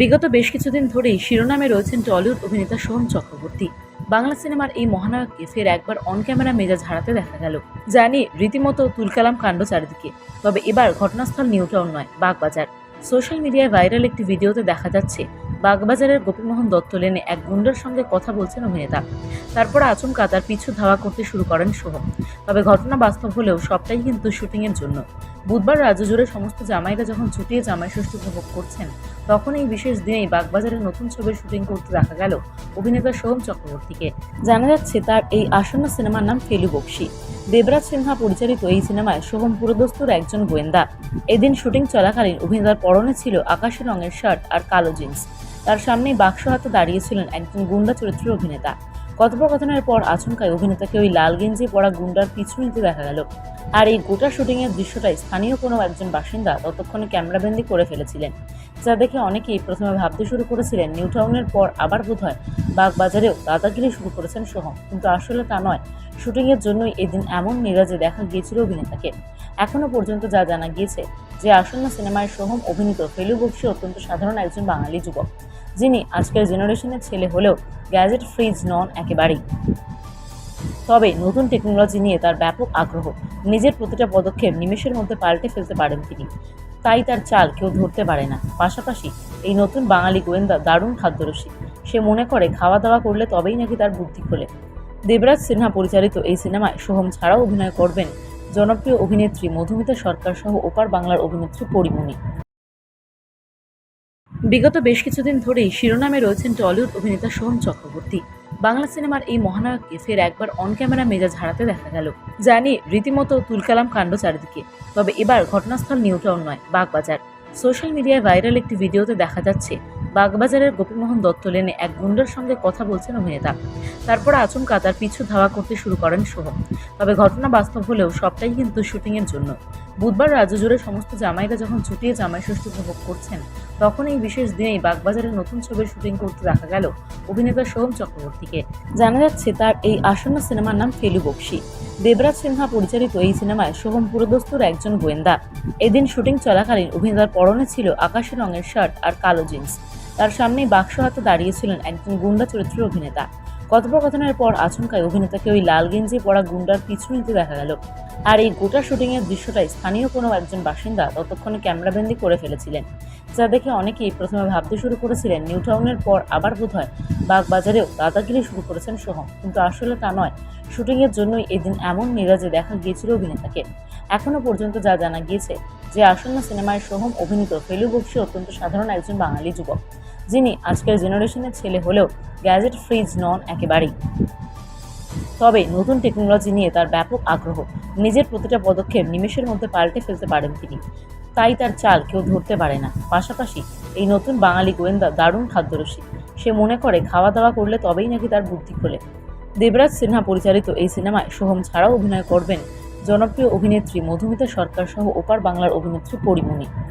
বিগত বেশ কিছুদিন ধরেই শিরোনামে রয়েছেন টলিউড অভিনেতা সোহম চক্রবর্তী। বাংলা সিনেমার এই মহানায়ককে ফের একবার অন ক্যামেরা মেজাজ হারাতে দেখা গেল। জানি রীতিমতো তুলকালাম কাণ্ড চারিদিকে। তবে এবার ঘটনাস্থল নিউটাউন নয়, বাগবাজার। সোশ্যাল মিডিয়ায় ভাইরাল একটি ভিডিওতে দেখা যাচ্ছে, বাগবাজারের গোপীমোহন দত্ত লেনে এক গুন্ডার সঙ্গে কথা বলছেন অভিনেতা। তারপর আচমকা তার পিছু ধাওয়া করতে শুরু করেন সোহম। তবে ঘটনা বাস্তব হলেও সবটাই কিন্তু শুটিংয়ের জন্য। বুধবার রাজ্য জুড়ে সমস্ত জামাইরা যখন ছুটিয়ে জামাই ষষ্ঠী উপভোগ করছেন, তখন এই বিশেষ দিনেই বাগবাজারের নতুন ছবির শুটিং করতে দেখা গেল অভিনেতা সোহম চক্রবর্তীকে। জানা যাচ্ছে তার এই আসন্ন সিনেমার নাম ফেলু বক্সি। দেবরাজ সিনহা পরিচালিত এই সিনেমায় সোহম পুরোদস্তুর একজন গোয়েন্দা। এদিন শুটিং চলাকালীন অভিনেতার পরনে ছিল আকাশি রঙের শার্ট আর কালো জিন্স। তার সামনেই বাক্স হাতে দাঁড়িয়েছিলেন একজন গুন্ডা চরিত্রের অভিনেতা। কথোপকথনের পর আচমকায় অভিনেতাকে ওই লাল গেঞ্জি পরা গুন্ডার পিছু নিতে দেখা গেল। আর এই গোটা শুটিংয়ের দৃশ্যটাই স্থানীয় কোনো একজন বাসিন্দা ততক্ষণে ক্যামেরাবন্দি করে ফেলেছিলেন, যা দেখে অনেকেই প্রথমে ভাবতে শুরু করেছিলেন, নিউটাউনের পর আবার বোধহয় বাগবাজারেও দাদাগিরি শুরু করেছেন সোহম। কিন্তু আসলে তা নয়, শুটিংয়ের জন্যই এদিন এমন নিরাজে দেখা গিয়েছিল অভিনেতাকে। এখনও পর্যন্ত যা জানা গিয়েছে যে আসন্ন সিনেমায় সোহম অভিনীত ফেলু বক্সি অত্যন্ত সাধারণ একজন বাঙালি যুবক। যিনি আজকের জেনারেশনের ছেলে হলেও গ্যাজেট ফ্রিজ নন একেবারেই। তবে নতুন টেকনোলজি নিয়ে তার ব্যাপক আগ্রহ। নিজের প্রতিটা পদক্ষেপ নিমেষের মধ্যে পাল্টে ফেলতে পারেন তিনি। তাই তার চাল কেউ ধরতে পারে না। পাশাপাশি এই নতুন বাঙালি গোয়েন্দা দারুণ খাদ্যরসিক। সে মনে করে খাওয়া দাওয়া করলে তবেই নাকি তার বুদ্ধি খোলে। দেবরাজ সিনহা পরিচালিত এই সিনেমায় সোহম ছাড়াও অভিনয় করবেন জনপ্রিয় অভিনেত্রী মধুমিতা সরকার সহ ওপার বাংলার অভিনেত্রী পরিমণি। বিগত বেশ কিছুদিন ধরেই শিরোনামে রয়েছেন টলিউড অভিনেতা সোহম চক্রবর্তী। বাংলা সিনেমার এই মহানায়ককে ফের একবার অন ক্যামেরা মেজাজ হারাতে দেখা গেল। জানি রীতিমতো তুলকালাম কাণ্ড চারিদিকে, তবে এবার ঘটনাস্থল নিউটাউন নয়, বাগবাজার। সোশ্যাল মিডিয়ায় ভাইরাল একটি ভিডিওতে দেখা যাচ্ছে, বাগবাজারের গোপীমোহন দত্ত লেনে এক গুন্ডার সঙ্গে কথা বলছেন অভিনেতা। তারপর আচমকা তার পিছু ধাওয়া করতে শুরু করেন সোহম। তবে ঘটনা বাস্তব হলেও সবটাই কিন্তু শুটিংয়ের জন্য। বুধবার রাজ্য জুড়ে সমস্ত জামাইরা যখন ছুটিয়ে জামাই ষষ্ঠী উপভোগ করছেন তখন এই বিশেষ দিনেই বাগবাজারে নতুন ছবির শুটিং করতে দেখা গেল অভিনেতা সোহম চক্রবর্তীকে। জানা যাচ্ছে তার এই আসন্ন সিনেমার নাম ফেলু বক্সি। দেবরাজ সিনহা পরিচালিত এই সিনেমায় সোহম পুরোদস্তুর একজন গোয়েন্দা। এদিন শুটিং চলাকালীন অভিনেতার পরনে ছিল আকাশি রঙের শার্ট আর কালো জিন্স। তার সামনেই বাক্স হাতে দাঁড়িয়েছিলেন একজন গুন্ডা চরিত্রের অভিনেতা। কথোপকথনের পর আচমকায় অভিনেতাকে ওই লাল গেঞ্জি পরা গুন্ডার পিছু নিতে দেখা গেল। আর এই গোটা শুটিংয়ের দৃশ্যটাই স্থানীয় কোনো একজন বাসিন্দা ততক্ষণে ক্যামেরাবন্দি করে ফেলেছিলেন, যা দেখে অনেকেই প্রথমে ভাবতে শুরু করেছিলেন, নিউটাউনের পর আবার বোধহয় বাগবাজারেও দাদাগিরি শুরু করেছেন সোহম। কিন্তু আসলে তা নয়, শুটিংয়ের জন্যই এদিন এমন নিরাজে দেখা গিয়েছিল অভিনেতাকে। এখনও পর্যন্ত যা জানা গিয়েছে যে আসন্ন সিনেমায় সোহম অভিনীত ফেলু বক্সি অত্যন্ত সাধারণ একজন বাঙালি যুবক। যিনি আজকের জেনারেশনের ছেলে হলেও গ্যাজেট ফ্রিজ নন একেবারেই। তবে নতুন টেকনোলজি নিয়ে তার ব্যাপক আগ্রহ। নিজের প্রতিটা পদক্ষেপ নিমেষের মধ্যে পাল্টে ফেলতে পারেন তিনি। তাই তার চাল কেউ ধরতে পারে না। পাশাপাশি এই নতুন বাঙালি গোয়েন্দা দারুণ খাদ্যরসিক। সে মনে করে খাওয়া দাওয়া করলে তবেই নাকি তার বুদ্ধি খোলে। দেবরাজ সিনহা পরিচালিত এই সিনেমায় সোহম ছাড়াও অভিনয় করবেন জনপ্রিয় অভিনেত্রী মধুমিতা সরকার সহ ওপার বাংলার অভিনেত্রী পরিমণি।